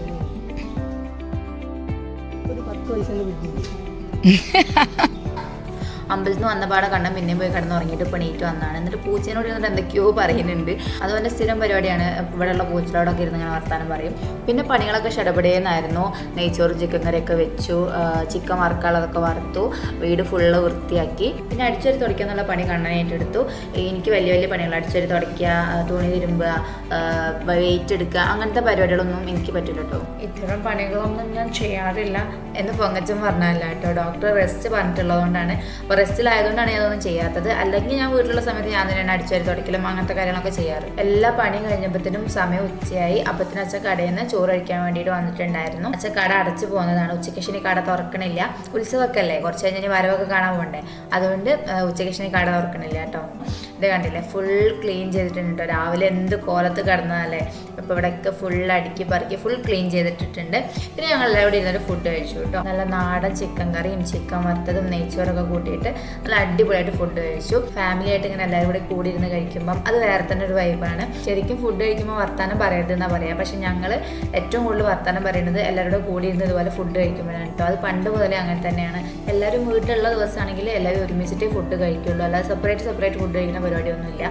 ഒരു പത്ത് വയസ്സിന് ബുദ്ധിമുട്ട് അമ്പലത്തിൽ നിന്ന് വന്ന പാടെ പിന്നെയും പോയി കിടന്ന് ഉറങ്ങിയിട്ട് ഇപ്പോൾ എണീറ്റ് വന്നതാണ്. എന്നിട്ട് പൂച്ചേനോട് ഇരുന്നിട്ട് എന്തൊക്കെയോ പറയുന്നുണ്ട്. അതുപോലെ സ്ഥിരം പരിപാടിയാണ് ഇവിടെയുള്ള പൂച്ചകളോടൊക്കെ ഇരുന്ന് ഇങ്ങനെ വർത്താനം പറയും. പിന്നെ പണികളൊക്കെ ഷടപടേന്നായിരുന്നു നെയ്ച്ചോറ് ചിക്കൻ കറിയൊക്കെ വെച്ചു. ചിക്കൻ വറക്കാളതൊക്കെ വറുത്തു. വീട് ഫുള്ള് വൃത്തിയാക്കി. പിന്നെ അടിച്ചൊരു തുടയ്ക്കുക എന്നുള്ള പണി കണ്ണനായിട്ട് എടുത്തു. എനിക്ക് വലിയ വലിയ പണികൾ അടിച്ചൊരു തുടയ്ക്കുക തുണി തിരുമ്പുക വെയിറ്റ് എടുക്കുക. അങ്ങനത്തെ പരിപാടികളൊന്നും എനിക്ക് പറ്റില്ല കേട്ടോ ഇത്തരം പണികളൊന്നും ഞാൻ ചെയ്യാറില്ല. എന്ന് പൊങ്ങച്ചൻ പറഞ്ഞല്ല കേട്ടോ. ഡോക്ടർ റെസ്റ്റ് പറഞ്ഞിട്ടുള്ളതുകൊണ്ടാണ്. അപ്പോൾ റെസ്റ്റിലായതുകൊണ്ടാണ് ഞാൻ അതൊന്നും ചെയ്യാത്തത്. അല്ലെങ്കിൽ ഞാൻ വീട്ടിലുള്ള സമയത്ത് ഞാൻ തന്നെയാണ് അടിച്ചുവരി തുടക്കലും അങ്ങനത്തെ കാര്യങ്ങളൊക്കെ ചെയ്യാറ്. എല്ലാ പണിയും കഴിഞ്ഞപ്പോഴത്തേനും സമയം ഉച്ചയായി. അപ്പത്തിന് അച്ഛൻ കടയിൽ നിന്ന് ചോറ് കഴിക്കാൻ വേണ്ടിയിട്ട് വന്നിട്ടുണ്ടായിരുന്നു. അച്ഛൻ കട അടച്ചു പോകുന്നതാണ്. ഉച്ചയ്ക്ക് ശനി കട തുറക്കണില്ല. ഉത്സവമൊക്കെ അല്ലേ? കുറച്ച് കഴിഞ്ഞാൽ വരവൊക്കെ കാണാൻ പോകണ്ടേ അതുകൊണ്ട് ഉച്ചയ്ക്ക് ശനി കട തുറക്കണില്ല കേട്ടോ. ഇത് കണ്ടില്ലേ? ഫുൾ ക്ലീൻ ചെയ്തിട്ടുണ്ട്. കേട്ടോ രാവിലെ എന്ത് കോലത്ത് കിടന്നതല്ലേ ഇപ്പോൾ ഇവിടെയൊക്കെ ഫുൾ അടുക്കി പറക്കി ഫുൾ ക്ലീൻ ചെയ്തിട്ടിട്ടുണ്ട്. പിന്നെ ഞങ്ങൾ എല്ലാവരും ഇരുന്നൊരു ഫുഡ് കഴിച്ചു കേട്ടോ. നല്ല നാടൻ ചിക്കൻ കറിയും ചിക്കൻ വറുത്തതും നെയ്ച്ചോറൊക്കെ കൂട്ടിയിട്ട് നല്ല അടിപൊളിയായിട്ട് ഫുഡ് കഴിച്ചു. ഫാമിലി ആയിട്ട് ഇങ്ങനെ എല്ലാവരും കൂടി കൂടി ഇരുന്ന് കഴിക്കുമ്പം അത് വേറെ തന്നെ ഒരു വൈബാണ് ശരിക്കും ഫുഡ് കഴിക്കുമ്പോൾ വർത്താനം പറയരുത് എന്നാ പറയാം. പക്ഷെ ഞങ്ങൾ ഏറ്റവും കൂടുതൽ വർത്താനം പറയുന്നത് എല്ലാവരുടെ കൂടി ഇരുന്ന് ഇതുപോലെ ഫുഡ് കഴിക്കുമ്പോഴാണ് കേട്ടോ. അത് പണ്ട് മുതലേ അങ്ങനെ തന്നെയാണ്. എല്ലാവരും വീട്ടിലുള്ള ദിവസമാണെങ്കിൽ എല്ലാവരും ഒരുമിച്ചിട്ടേ ഫുഡ് കഴിക്കുള്ളൂ. അല്ലാതെ സെപ്പറേറ്റ് സെപ്പറേറ്റ് ഫുഡ് കഴിക്കുന്ന പരിപാടിയൊന്നുമില്ല.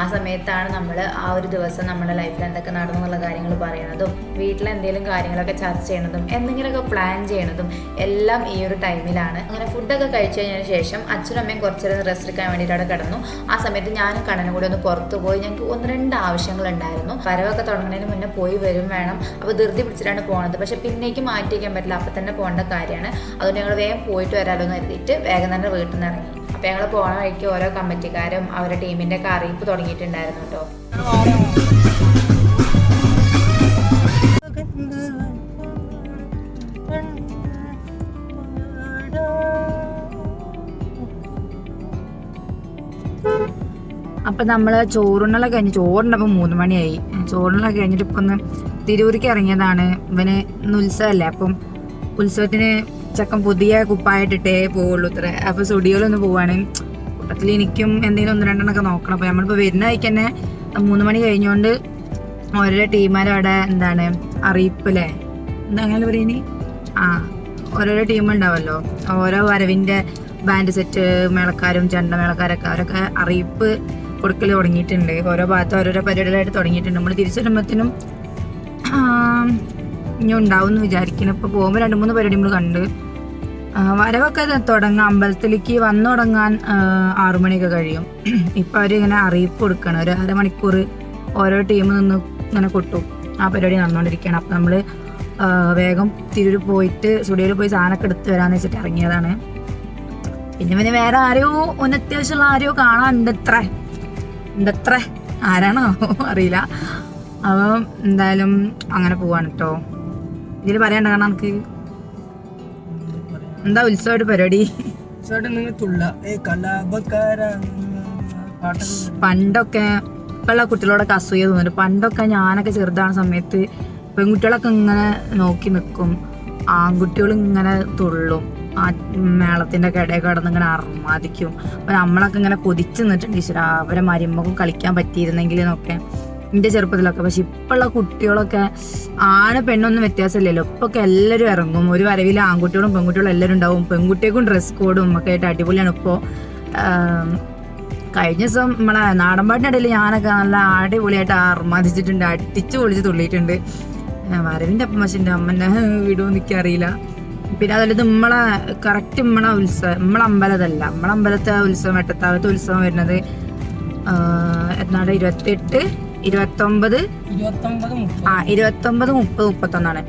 ആ സമയത്താണ് നമ്മൾ ആ ഒരു ദിവസം നമ്മുടെ ലൈഫിൽ എന്തൊക്കെ നടന്നുള്ള കാര്യങ്ങൾ പറയണതും വീട്ടിൽ എന്തെങ്കിലും കാര്യങ്ങളൊക്കെ ചർച്ച ചെയ്യണതും എന്തെങ്കിലുമൊക്കെ പ്ലാൻ ചെയ്യണതും എല്ലാം ഈ ഒരു ടൈമിലാണ് അങ്ങനെ ഫുഡൊക്കെ കഴിച്ചു കഴിഞ്ഞതിന് ശേഷം അച്ഛനും അമ്മയും കുറച്ചേരം റെസ്റ്റ് എടുക്കാൻ വേണ്ടിയിട്ട് കിടന്നു. ആ സമയത്ത് ഞാനും കണ്ണനും കൂടി ഒന്ന് പുറത്തു പോയി. ഞങ്ങൾക്ക് ഒന്ന് രണ്ട് ആവശ്യങ്ങളുണ്ടായിരുന്നു വരവൊക്കെ തുടങ്ങുന്നതിന് മുന്നേ പോയി വരും വേണം. അപ്പോൾ ധൃതി പിടിച്ചിട്ടാണ് പോകുന്നത് പക്ഷെ പിന്നേക്ക് മാറ്റി പറ്റില്ല. അപ്പം തന്നെ പോകേണ്ട കാര്യമാണ്. അതുകൊണ്ട് ഞങ്ങൾ വേഗം പോയിട്ട് വരാമല്ലോ എന്ന് കരുതിയിട്ട് വേഗം തന്നെ വീട്ടിൽ നിന്ന് ഇറങ്ങി. അപ്പോൾ ഞങ്ങൾ പോണ വഴിക്ക് ഓരോ കമ്മിറ്റിക്കാരും അവരുടെ ടീമിന്റെ ഒക്കെ അറിയിപ്പ് തുടങ്ങിയിട്ടുണ്ടായിരുന്നു കേട്ടോ. അപ്പം നമ്മൾ ചോറുണ്ണലൊക്കെ കഴിഞ്ഞ് ചോറുണ്ടപ്പോൾ മൂന്ന് മണിയായി. ചോറുണ്ണലൊക്കെ കഴിഞ്ഞിട്ട് ഇപ്പം ഒന്ന് തിരൂരിക്ക് ഇറങ്ങിയതാണ്. ഇവന് ഇന്ന് ഉത്സവമല്ലേ അപ്പം ഉത്സവത്തിന് ചക്കൻ പുതിയ കുപ്പായിട്ടിട്ടേ പോവുള്ളൂ ഇത്ര. അപ്പോൾ സ്റ്റുഡിയോയിലൊന്ന് പോവാണ്. കൂട്ടത്തിൽ എനിക്കും എന്തെങ്കിലും ഒന്ന് രണ്ടെണ്ണമൊക്കെ നോക്കണം. അപ്പോൾ നമ്മളിപ്പോൾ വരുന്ന വഴിക്ക് തന്നെ മൂന്ന് മണി കഴിഞ്ഞുകൊണ്ട് ഓരോ ടീമാരും ടീമാരവിടെ എന്താണ് അറിയിപ്പല്ലേ എന്താ അങ്ങനെ പറയുന്നേ ആ ഓരോരോ ടീം ഉണ്ടാവല്ലോ ഓരോ വരവിന്റെ ബാൻഡ് സെറ്റ് മേളക്കാരും ചെണ്ട മേളക്കാരൊക്കെ അവരൊക്കെ അറിയിപ്പ് കൊടുക്കൽ തുടങ്ങിയിട്ടുണ്ട്. ഓരോ ഭാഗത്ത് ഓരോരോ പരിപാടികളായിട്ട് തുടങ്ങിയിട്ടുണ്ട്. നമ്മൾ തിരിച്ചു വരുമ്പോഴത്തേനും ഇനി ഉണ്ടാവും എന്ന് വിചാരിക്കണം ഇപ്പോൾ പോകുമ്പോൾ രണ്ട് മൂന്ന് പരിപാടി നമ്മൾ കണ്ട്. വരവൊക്കെ തുടങ്ങാം. അമ്പലത്തിലേക്ക് വന്നു തുടങ്ങാൻ ആറുമണിയൊക്കെ ആറു മണിയൊക്കെ കഴിയും. ഇപ്പം അവർ ഇങ്ങനെ അറിയിപ്പ് കൊടുക്കണം. ഒരു അരമണിക്കൂർ ഓരോ ടീം നിന്ന് ഇങ്ങനെ കൊട്ടും. ആ പരിപാടി നടന്നുകൊണ്ടിരിക്കുകയാണ് അപ്പം നമ്മൾ വേഗം തിരൂർ പോയിട്ട് സ്റ്റുഡിയോയിൽ പോയി സാധനമൊക്കെ എടുത്ത് വരാമെന്ന് വെച്ചിട്ട് ഇറങ്ങിയതാണ്. പിന്നെ പിന്നെ വേറെ ആരെയോ ഒന്ന് അത്യാവശ്യമുള്ള ആരെയോ കാണാനുണ്ട് ഇത്ര ഉണ്ടത്ര. ആരാണോ? അറിയില്ല. അപ്പം എന്തായാലും അങ്ങനെ പോവാണ് കേട്ടോ ഇതിൽ പറയണ്ട കാരണം നമുക്ക്. എന്താ ഉത്സവമായിട്ട് പരിപാടി? പണ്ടൊക്കെ ഇപ്പോഴുള്ള കുട്ടികളോടൊക്കെ അസൂയ തോന്നുന്നു. പണ്ടൊക്കെ ഞാനൊക്കെ ചെറുതാണ് സമയത്ത് പെൺകുട്ടികളൊക്കെ ഇങ്ങനെ നോക്കി നിൽക്കും ആൺകുട്ടികൾ ഇങ്ങനെ തുള്ളും. ആ മേളത്തിന്റെ ഒക്കെ കടന്ന് കിടന്ന് ഇങ്ങനെ അർമാദിക്കും. അപ്പൊ നമ്മളൊക്കെ ഇങ്ങനെ കൊതിച്ച് നിന്നിട്ടുണ്ട്. ഈശ്വര അവരെ മരുമക്കും കളിക്കാൻ പറ്റിയിരുന്നെങ്കിൽ എന്നൊക്കെ എന്റെ ചെറുപ്പത്തിലൊക്കെ. പക്ഷെ ഇപ്പോഴുള്ള കുട്ടികളൊക്കെ ആണ് പെണ്ണൊന്നും വ്യത്യാസമില്ലല്ലോ. ഇപ്പൊ ഒക്കെ എല്ലാവരും ഇറങ്ങും. ഒരു വരവിൽ ആൺകുട്ടികളും പെൺകുട്ടികളും എല്ലാവരും ഉണ്ടാവും. പെൺകുട്ടികൾക്കും ഡ്രസ് കോഡും ഒക്കെ ആയിട്ട് അടിപൊളിയാണ് ഇപ്പോ. കഴിഞ്ഞ ദിവസം നമ്മളെ നാടൻപാട്ടിനിടയിൽ ഞാനൊക്കെ നല്ല അടിപൊളിയായിട്ട് അർമാദിച്ചിട്ടുണ്ട്. അടിച്ചു പൊളിച്ച് തുള്ളിയിട്ടുണ്ട്. വരവിന്റെ അപ്പം പക്ഷെ എന്റെ അമ്മന്റെ വീടും എനിക്കറിയില്ല പിന്നെ അതുപോലെ നമ്മളെ കറക്റ്റ് നമ്മളെ ഉത്സവം നമ്മളെ അമ്പലത്തല്ല നമ്മളെ അമ്പലത്തെ ഉത്സവം വെട്ടത്താവത്തെ ഉത്സവം വരുന്നത് എന്നാണ് ഇരുപത്തെട്ട് ഇരുപത്തൊമ്പത്? ആ ഇരുപത്തൊമ്പത് മുപ്പത് മുപ്പത്തൊന്നാണ്.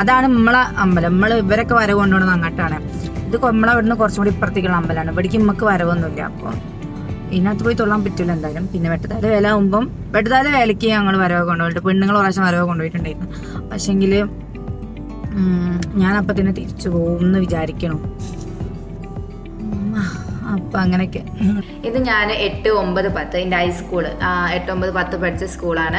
അതാണ് നമ്മളെ അമ്പലം. നമ്മൾ ഇവരൊക്കെ വര കൊണ്ടുപോകുന്നത് അങ്ങോട്ടാണ്. ഇത് നമ്മളെ ഇവിടുന്ന് കുറച്ചും കൂടി ഇപ്പുറത്തേക്കുള്ള അമ്പലമാണ്. ഇവിടേക്ക് നമുക്ക് വരവൊന്നുമില്ല അപ്പോൾ ഇതിനകത്ത് പോയി തൊള്ളാൻ പറ്റില്ല എന്തായാലും. പിന്നെ വെട്ടത്താൽ വേല ആകുമ്പം വെട്ടത്താൽ വേലയ്ക്ക് ഞങ്ങൾ വരവ് കൊണ്ടുപോയിട്ട് പെണ്ണുങ്ങൾ പ്രാവശ്യം വരവ് കൊണ്ടുപോയിട്ടുണ്ടായിരുന്നു. പക്ഷെങ്കിൽ ഞാൻ അപ്പം തന്നെ തിരിച്ചു പോകും എന്ന് വിചാരിക്കണം. അപ്പം അങ്ങനെയൊക്കെ. ഇത് ഞാൻ എട്ട് ഒമ്പത് പത്ത് എന്റെ ഹൈസ്കൂൾ എട്ട് ഒമ്പത് പത്ത് പഠിച്ച സ്കൂളാണ്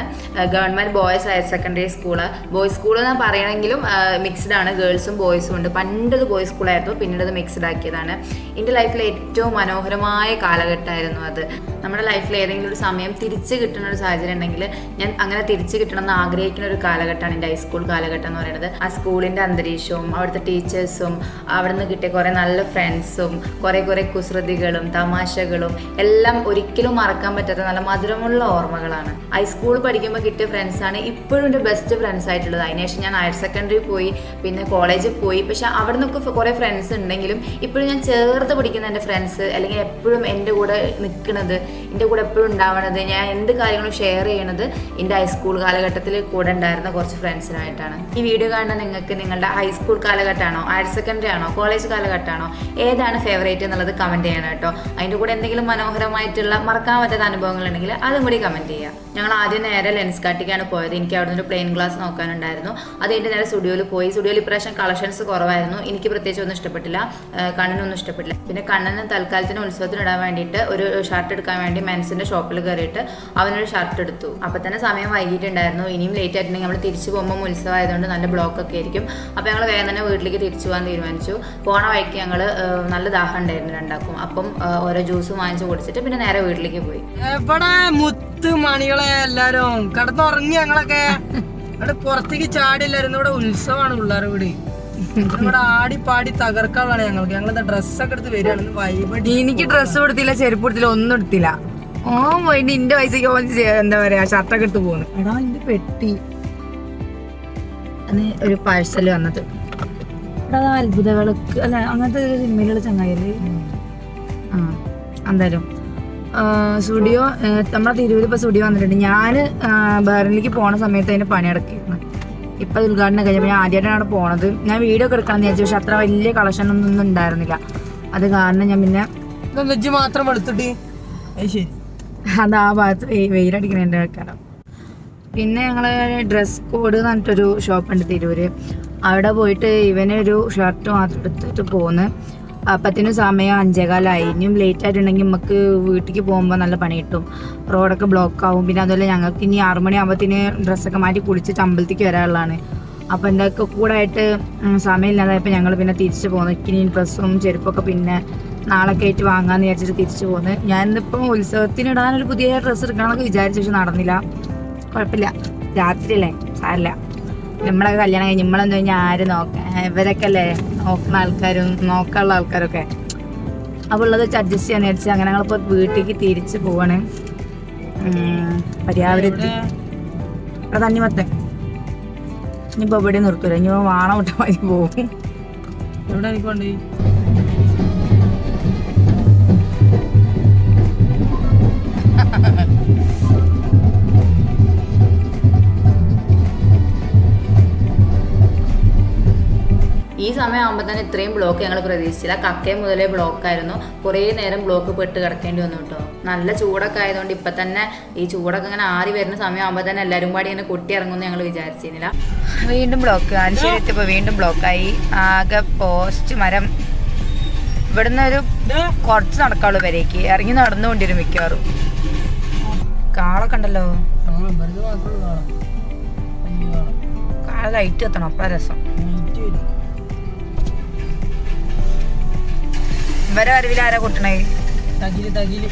government boys higher secondary school boys school എന്ന് പറയണമെങ്കിലും മിക്സ്ഡ് ആണ്. ഗേൾസും ബോയ്സും ഉണ്ട്. പണ്ടത് ബോയ്സ് സ്കൂളായിരുന്നു പിന്നീട് അത് മിക്സ്ഡ് ആക്കിയതാണ്. എന്റെ ലൈഫിലെ ഏറ്റവും മനോഹരമായ കാലഘട്ടമായിരുന്നു അത്. നമ്മുടെ ലൈഫിൽ ഏതെങ്കിലും ഒരു സമയം തിരിച്ചു കിട്ടുന്ന ഒരു സാഹചര്യം ഉണ്ടെങ്കിൽ ഞാൻ അങ്ങനെ തിരിച്ചു കിട്ടണം എന്ന് ആഗ്രഹിക്കുന്ന ഒരു കാലഘട്ടമാണ് എന്റെ ഹൈസ്കൂൾ കാലഘട്ടം എന്ന് പറയുന്നത്. ആ സ്കൂളിന്റെ അന്തരീക്ഷവും അവിടുത്തെ ടീച്ചേഴ്സും അവിടെ നിന്ന് കിട്ടിയ കുറേ നല്ല ഫ്രണ്ട്സും കുറേ കുറേ കുസൃതി കുസൃതികളും തമാശകളും എല്ലാം ഒരിക്കലും മറക്കാൻ പറ്റാത്ത നല്ല മധുരമുള്ള ഓർമ്മകളാണ്. ഹൈസ്കൂൾ പഠിക്കുമ്പോൾ കിട്ടിയ ഫ്രണ്ട്സാണ് ഇപ്പോഴും എന്റെ ബെസ്റ്റ് ഫ്രണ്ട്സ് ആയിട്ടുള്ളത്. അതിനുശേഷം ഞാൻ ഹയർ സെക്കൻഡറി പോയി പിന്നെ കോളേജിൽ പോയി. പക്ഷെ അവിടെ നിന്നൊക്കെ കുറേ ഫ്രണ്ട്സ് ഉണ്ടെങ്കിലും ഇപ്പോഴും ഞാൻ ചേർത്ത് പഠിക്കുന്ന എന്റെ ഫ്രണ്ട്സ് അല്ലെങ്കിൽ എപ്പോഴും എന്റെ കൂടെ നിൽക്കുന്നത് എന്റെ കൂടെ എപ്പോഴും ഉണ്ടാവണത് ഞാൻ എന്ത് കാര്യങ്ങളും ഷെയർ ചെയ്യണത് എന്റെ ഹൈസ്കൂൾ കാലഘട്ടത്തിൽ കൂടെ ഉണ്ടായിരുന്ന കുറച്ച് ഫ്രണ്ട്സിനായിട്ടാണ് ഈ വീഡിയോ കാണുന്ന നിങ്ങൾക്ക് നിങ്ങളുടെ ഹൈസ്കൂൾ കാലഘട്ടമാണോ ഹയർ സെക്കൻഡറി ആണോ കോളേജ് കാലഘട്ടമാണോ ഏതാണ് ഫേവറേറ്റ് എന്നുള്ളത് കമന്റ് ചെയ്യണം. കേട്ടോ. അതിന്റെ കൂടെ എന്തെങ്കിലും മനോഹരമായിട്ടുള്ള മറക്കാൻ പറ്റാത്ത അനുഭവങ്ങൾ ഉണ്ടെങ്കിൽ അതും കൂടി കമന്റ് ചെയ്യുക ഞങ്ങൾ ആദ്യം നേരെ ലെൻസ് കാട്ടിക്കാണ് പോയത്. എനിക്ക് അവിടെ നിന്ന് ഒരു പ്ലെയിൻ ഗ്ലാസ് നോക്കാനുണ്ടായിരുന്നു. അത് കഴിഞ്ഞ് നേരെ സ്റ്റുഡിയോയിൽ പോയി. സ്റ്റുഡിയോയിൽ ഇപ്രാവശ്യം കളക്ഷൻസ് കുറവായിരുന്നു. എനിക്ക് പ്രത്യേകിച്ച് ഒന്നും ഇഷ്ടപ്പെട്ടില്ല. കണ്ണിനൊന്നും ഇഷ്ടപ്പെട്ടില്ല. പിന്നെ കണ്ണന് തൽക്കാലത്തിന് ഉത്സവത്തിന് ഇടാൻ വേണ്ടിയിട്ട് ഒരു ഷർട്ട് എടുക്കാൻ വേണ്ടി മെൻസിന്റെ ഷോപ്പിൽ കയറിയിട്ട് അവനൊരു ഷർട്ട് എടുത്തു. അപ്പം തന്നെ സമയം വൈകിട്ടുണ്ടായിരുന്നു ഇനിയും ലേറ്റ് ആയിട്ടുണ്ടെങ്കിൽ നമ്മൾ തിരിച്ചു പോകുമ്പോൾ ഉത്സവം ആയതുകൊണ്ട് നല്ല ബ്ലോക്ക് ഒക്കെ ആയിരിക്കും. അപ്പോൾ ഞങ്ങൾ വേഗം തന്നെ വീട്ടിലേക്ക് തിരിച്ചു പോകാൻ തീരുമാനിച്ചു. പോണ വഴിക്ക് ഞങ്ങൾ നല്ല ദാഹം ഉണ്ടായിരുന്നു രണ്ടാക്കും അപ്പം ഓരോ ജ്യൂസ് വാങ്ങിച്ചു കുടിച്ചിട്ട് പിന്നെ നേരെ വീട്ടിലേക്ക് പോയി. എവിടെ മുത്ത് മണികളെ എല്ലാരും? കിടന്നുറങ്ങി ഞങ്ങളൊക്കെ. ഇവിടെ പുറത്തേക്ക് ചാടില്ലായിരുന്നു ഇവിടെ ഉത്സവമാണ് പിള്ളേർ വീട്. ഇവിടെ ആടി പാടി തകർക്കാനുള്ളതാണ് ഞങ്ങൾക്ക്. ഞങ്ങൾ ഡ്രസ്സൊക്കെ എടുത്ത് വരികയാണ്. വൈബടി എനിക്ക് ഡ്രസ്സ് കൊടുത്തില്ല ചെരുപ്പ് കൊടുത്തില്ല ഒന്നും എടുത്തില്ല ഓ പോയിട്ട് ഇന്റെ പൈസക്ക് പോയി എന്താ പറയാ ഷർട്ടൊക്കെ ഇട്ട് പോകുന്നു എടാ എന്റെ പെട്ടി. അന്ന് ഒരു പാഴ്സൽ വന്നത്. എടാ അത് അല്ല അങ്ങനത്തെ ഒരു സിനിമയിലുള്ള ചങ്ങായിൽ ആ എന്തായാലും. സ്റ്റുഡിയോ നമ്മളെ തിരൂര് ഇപ്പോൾ സ്റ്റുഡിയോ വന്നിട്ടുണ്ട്. ഞാൻ ബഹറിനിലേക്ക് പോണ സമയത്ത് അതിന്റെ പണി അടക്കിയിരുന്നു. ഇപ്പൊ അത് ഉദ്ഘാടനം കഴിഞ്ഞപ്പോൾ ഞാൻ ആദ്യമായിട്ടാണ് അവിടെ പോണത്. ഞാൻ വീഡിയോ ഒക്കെ എടുക്കണം എന്ന് വിചാരിച്ചു. പക്ഷെ അത്ര വലിയ കളക്ഷൻ ഒന്നും ഉണ്ടായിരുന്നില്ല. അത് കാരണം ഞാൻ പിന്നെ വെജ് മാത്രം എടുത്തിട്ട് അത് ആ ഭാഗത്ത് വെയി- വെയിലടിക്കണതിന്റെ കാരണം പിന്നെ ഞങ്ങൾ ഡ്രസ് കോഡ് എന്ന് പറഞ്ഞിട്ടൊരു ഷോപ്പുണ്ട് തിരൂര്. അവിടെ പോയിട്ട് ഇവനൊരു ഷർട്ട് മാത്രം എടുത്തിട്ട് പോന്ന്. അപ്പത്തിന് സമയം അഞ്ചേകാലായി. ഇനിയും ലേറ്റ് ആയിട്ടുണ്ടെങ്കിൽ നമുക്ക് വീട്ടിലേക്ക് പോകുമ്പോൾ നല്ല പണി കിട്ടും. റോഡൊക്കെ ബ്ലോക്ക് ആവും. പിന്നെ അതുപോലെ ഞങ്ങൾക്ക് ഇനി ആറു മണി ആകുമ്പോഴത്തേന് ഡ്രസ്സൊക്കെ മാറ്റി കുളിച്ചിട്ട് അമ്പലത്തേക്ക് വരാനുള്ളതാണ്. അപ്പോൾ എന്തൊക്കെ കൂടെ ആയിട്ട് ഉം, സമയമില്ലാതായപ്പോൾ ഞങ്ങൾ പിന്നെ തിരിച്ചു പോകുന്നു ഇനി ഡ്രസ്സും ചെരുപ്പൊക്കെ പിന്നെ നാളെ ആയിട്ട് വാങ്ങാമെന്ന് വിചാരിച്ചിട്ട് തിരിച്ചു പോകുന്നു ഞാൻ ഇന്നിപ്പം ഉത്സവത്തിന് ഇടാൻ ഒരു പുതിയ ഡ്രസ്സ് എടുക്കണമെന്നൊക്കെ വിചാരിച്ചു പക്ഷെ നടന്നില്ല. കുഴപ്പമില്ല. രാത്രിയല്ലേ? സാരില്ല നമ്മളെ കല്യാണം കഴിഞ്ഞ് നമ്മളെന്താ കഴിഞ്ഞാൽ ആര് നോക്ക ഇവരൊക്കെ അല്ലേ നോക്കുന്ന ആൾക്കാരും നോക്കാനുള്ള ആൾക്കാരൊക്കെ. അപ്പോൾ ഉള്ളത് വെച്ച് അഡ്ജസ്റ്റ് ചെയ്യാന്ന് വിചാരിച്ചു അങ്ങനെ ഞങ്ങളിപ്പോൾ വീട്ടിലേക്ക് തിരിച്ചു പോവാണ്. പര്യാവരത്തി ഇവിടെ തണ്ണിമത്തൻ. ഇനിയിപ്പോൾ ഇവിടെ നിർത്തൂല. ഇനി വാണ വിട്ടാൽ മതി പോകും സമയമാകുമ്പോൾ തന്നെ ഇത്രയും ബ്ലോക്ക് ഞങ്ങൾ പ്രതീക്ഷിച്ചില്ല. കക്കേ മുതലേ ബ്ലോക്കായിരുന്നു കുറേ നേരം ബ്ലോക്ക് പെട്ട് കിടക്കേണ്ടി വന്നു കേട്ടോ. നല്ല ചൂടൊക്കെ ആയതുകൊണ്ട് ഇപ്പം തന്നെ ഈ ചൂടൊക്കെ ഇങ്ങനെ ആറി വരുന്ന സമയമാകുമ്പോൾ തന്നെ എല്ലാവരും പാടി ഇങ്ങനെ കൊട്ടി ഇറങ്ങുമെന്ന് ഞങ്ങൾ വിചാരിച്ചിരുന്നില്ല. വീണ്ടും ബ്ലോക്ക് ആലശ്ശേരി എത്തിയപ്പോൾ വീണ്ടും ബ്ലോക്കായി ആകെ പോസ്റ്റ് മരം. ഇവിടുന്ന് ഒരു കുറച്ച് നടക്കാവുള്ളൂ വരേക്ക് ഇറങ്ങി നടന്നുകൊണ്ടിരും മിക്കവാറും. കാളൊക്കെ ഉണ്ടല്ലോ. കാള. ലൈറ്റ് എത്തണം അപ്പം രസം. ഇവരെ അറിവിൽ ആരാ കൊട്ടണേ? തകിൽ തകിൽ.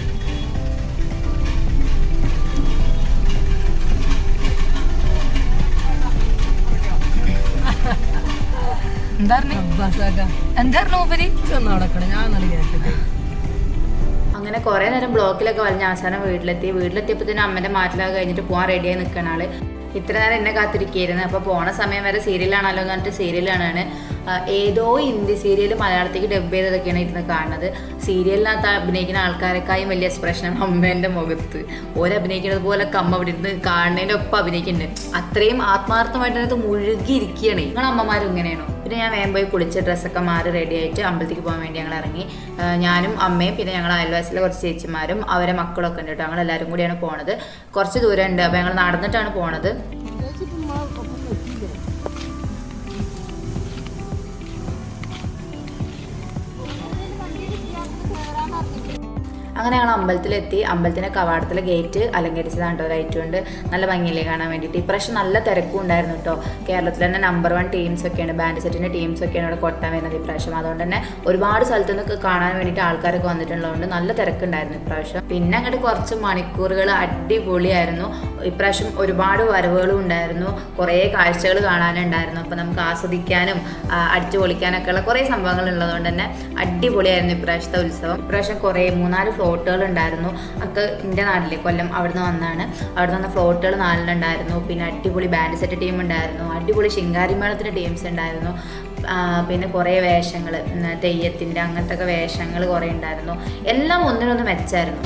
അങ്ങനെ കുറേ നേരം ബ്ലോക്കിലൊക്കെ വലിഞ്ഞ അവസാനം വീട്ടിലെത്തി. വീട്ടിലെത്തിയപ്പോൾ തന്നെ അമ്മന്റെ മാറ്റിലൊക്കെ കഴിഞ്ഞിട്ട് പോകാൻ റെഡിയായി നിൽക്കണ ആൾ. ഇത്ര നേരം എന്നെ കാത്തിരിക്കുകയായിരുന്നു അപ്പോൾ പോണ സമയം വരെ സീരിയലാണല്ലോ എന്ന് പറഞ്ഞിട്ട് സീരിയലാണ് ഏതോ ഹിന്ദി സീരിയൽ മലയാളത്തേക്ക് ഡബ് ചെയ്തതൊക്കെയാണ് ഇരുന്ന് കാണുന്നത്. സീരിയലിനകത്ത് അഭിനയിക്കുന്ന ആൾക്കാരെക്കായും വലിയ എക്സ്പ്രഷനാണ് അമ്മേന്റെ മുഖത്ത്. ഓരോ അഭിനയിക്കുന്നത് പോലെ കമ്മ അവിടെ ഇരുന്ന് കാണുന്നതിന്റെ ഒപ്പം അഭിനയിക്കുന്നുണ്ട്. അത്രയും ആത്മാർത്ഥമായിട്ട് അതിനകത്ത് മുഴുകിയിരിക്കുകയാണ്. നിങ്ങൾ അമ്മമാരും ഇങ്ങനെയാണോ? പിന്നെ ഞാൻ വേഗം പോയി കുളിച്ച് ഡ്രസ്സൊക്കെ മാറി റെഡി ആയിട്ട് അമ്പലത്തേക്ക് പോകാൻ വേണ്ടി ഞങ്ങൾ ഇറങ്ങി. ഞാനും അമ്മയും പിന്നെ ഞങ്ങൾ അയൽവാസിലെ കുറച്ച് ചേച്ചിമാരും അവരെ മക്കളൊക്കെ ഉണ്ട് കേട്ടോ. ഞങ്ങൾ എല്ലാവരും കൂടിയാണ് പോണത്. കുറച്ച് ദൂരം ഉണ്ട് അപ്പോൾ ഞങ്ങൾ നടന്നിട്ടാണ് പോണത്. അങ്ങനെ ഞങ്ങൾ അമ്പലത്തിലെത്തി. അമ്പലത്തിന്റെ കവാടത്തിലെ ഗേറ്റ് അലങ്കരിച്ചതാണ് കേട്ടോ. ലൈറ്റ് കൊണ്ട് നല്ല ഭംഗിയിലേ കാണാൻ വേണ്ടിയിട്ട്. ഇപ്രാവശ്യം നല്ല തിരക്കും ഉണ്ടായിരുന്നു കേട്ടോ. കേരളത്തിൽ തന്നെ നമ്പർ വൺ ടീംസ് ഒക്കെയാണ്. ബാൻഡ് സെറ്റിന്റെ ടീംസ് ഒക്കെയാണ് ഇവിടെ കൊട്ടാൻ വരുന്നത് ഇപ്രാവശ്യം. അതുകൊണ്ട് തന്നെ ഒരുപാട് സ്ഥലത്ത് നിന്ന് കാണാൻ വേണ്ടിയിട്ട് ആൾക്കാരൊക്കെ വന്നിട്ടുള്ളതുകൊണ്ട് നല്ല തിരക്കുണ്ടായിരുന്നു ഇപ്രാവശ്യം. പിന്നെ അങ്ങോട്ട് കുറച്ച് മണിക്കൂറുകൾ അടിപൊളിയായിരുന്നു. ഇപ്രാവശ്യം ഒരുപാട് വരവുകളും ഉണ്ടായിരുന്നു. കുറേ കാഴ്ചകൾ കാണാനുണ്ടായിരുന്നു. അപ്പോൾ നമുക്ക് ആസ്വദിക്കാനും അടിച്ചു പൊളിക്കാനൊക്കെ ഉള്ള കുറേ സംഭവങ്ങൾ ഉള്ളതുകൊണ്ട് തന്നെ അടിപൊളിയായിരുന്നു ഇപ്രാവശ്യത്തെ ഉത്സവം. ഇപ്രാവശ്യം കുറേ മൂന്നാൽ ഫ്ലോട്ടുകൾ ഉണ്ടായിരുന്നു. ഒക്കെ എന്റെ നാട്ടിലെ കൊല്ലം അവിടുന്ന് വന്നാണ്. അവിടുന്ന് വന്ന ഫ്ലോട്ടുകൾ നാലിനുണ്ടായിരുന്നു പിന്നെ അടിപൊളി ബാൻഡ് സെറ്റ് ടീം ഉണ്ടായിരുന്നു. അടിപൊളി ശിങ്കാരിമേളത്തിന്റെ ടീംസ് ഉണ്ടായിരുന്നു. പിന്നെ കുറേ വേഷങ്ങൾ തെയ്യത്തിന്റെ അങ്ങനത്തെ ഒക്കെ വേഷങ്ങൾ കുറേ ഉണ്ടായിരുന്നു. എല്ലാം ഒന്നിനൊന്ന് മെച്ചായിരുന്നു.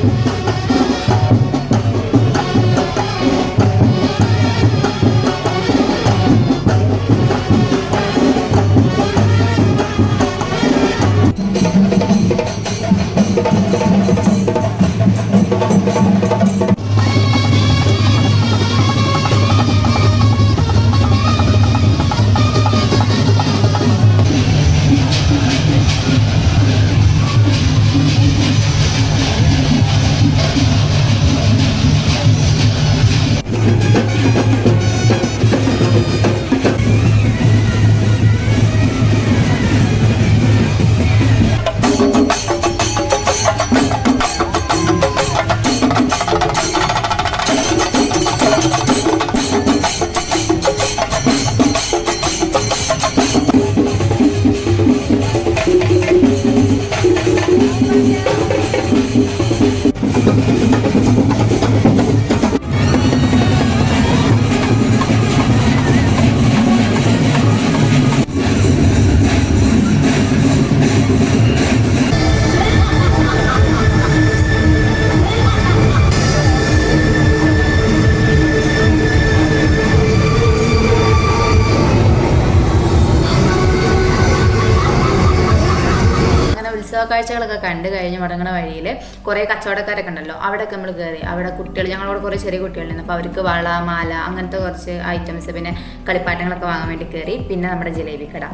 കണ്ടു കഴിഞ്ഞ് മടങ്ങണ വഴിയിൽ കുറേ കച്ചവടക്കാരൊക്കെ ഉണ്ടല്ലോ. അവിടെയൊക്കെ നമ്മൾ കയറി അവിടെ കുട്ടികൾ ഞങ്ങളോട് കുറേ ചെറിയ കുട്ടികളുണ്ട് അപ്പോൾ അവർക്ക് വള മാല അങ്ങനത്തെ കുറച്ച് ഐറ്റംസ് പിന്നെ കളിപ്പാട്ടങ്ങളൊക്കെ വാങ്ങാൻ വേണ്ടി കയറി പിന്നെ നമ്മുടെ ജിലേബി കട.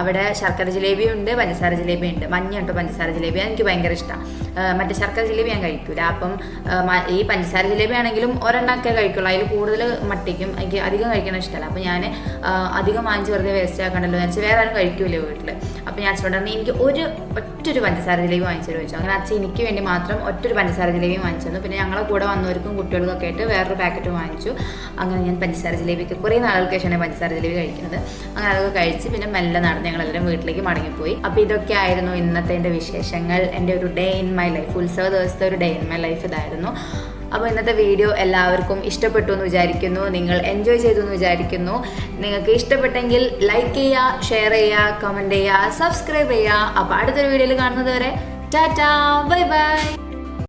അവിടെ ശർക്കര ജിലേബി ഉണ്ട് പഞ്ചസാര ജിലേബി ഉണ്ട് മഞ്ഞ ഉണ്ട്? പഞ്ചസാര ജിലേബി. എനിക്ക് ഭയങ്കര ഇഷ്ടമാണ് മറ്റേ ശർക്കര ജിലേബി ഞാൻ കഴിക്കൂല. അപ്പം ഈ പഞ്ചസാര ജിലേബി ആണെങ്കിലും ഒരെണ്ണമൊക്കെ കഴിക്കുള്ളൂ. അതിൽ കൂടുതൽ മട്ടിക്കും എനിക്ക് അധികം കഴിക്കണ ഇഷ്ടമല്ല. അപ്പോൾ ഞാൻ അധികം വാങ്ങിച്ച് വെറുതെ വേസ്റ്റ് ആക്കണ്ടല്ലോ എന്ന് വെച്ചാൽ വേറെ ആരും കഴിക്കൂലേ വീട്ടിൽ അപ്പോൾ ഞാൻ അച്ഛനോട് എനിക്ക് ഒരു ഒറ്റൊരു പഞ്ചസാര ജിലേബി വാങ്ങിച്ചു ചോദിച്ചു. അങ്ങനെ അച്ഛൻ എനിക്ക് വേണ്ടി മാത്രം ഒറ്റൊരു പഞ്ചസാര ജിലേബി വാങ്ങിച്ചു തന്നു. പിന്നെ ഞങ്ങളെ കൂടെ വന്നവർക്കും കുട്ടികൾക്കൊക്കെ ആയിട്ട് വേറൊരു പാക്കറ്റ് വാങ്ങിച്ചു. അങ്ങനെ ഞാൻ പഞ്ചസാര ജിലേബിക്ക് കുറേ നാളുകൾക്ക് ശേഷമാണ് പഞ്ചസാര ജിലേബി കഴിക്കുന്നത്. അങ്ങനെ അതൊക്കെ കഴിച്ച് പിന്നെ മെല്ലെ നടന്ന് ഞങ്ങളെല്ലാവരും വീട്ടിലേക്ക് മടങ്ങിപ്പോയി. അപ്പോൾ ഇതൊക്കെ ആയിരുന്നു ഇന്നത്തെ എന്റെ വിശേഷങ്ങൾ. എന്റെ ഒരു ഡേ ഇൻ മൈ ലൈഫ് ഉത്സവ ദിവസത്തെ ഒരു ഡേ ഇൻ മൈ ലൈഫ് ഇതായിരുന്നു. അപ്പോൾ ഇന്നത്തെ വീഡിയോ എല്ലാവർക്കും ഇഷ്ടപ്പെട്ടു എന്ന് വിചാരിക്കുന്നു. നിങ്ങൾ എൻജോയ് ചെയ്തു എന്ന് വിചാരിക്കുന്നു. നിങ്ങൾക്ക് ഇഷ്ടപ്പെട്ടെങ്കിൽ ലൈക്ക് ചെയ്യുക ഷെയർ ചെയ്യുക കമന്റ് ചെയ്യുക സബ്സ്ക്രൈബ് ചെയ്യുക. അപ്പോൾ അടുത്തൊരു വീഡിയോയിൽ കാണുന്നത് വരെ ടാറ്റാ ബൈ ബൈ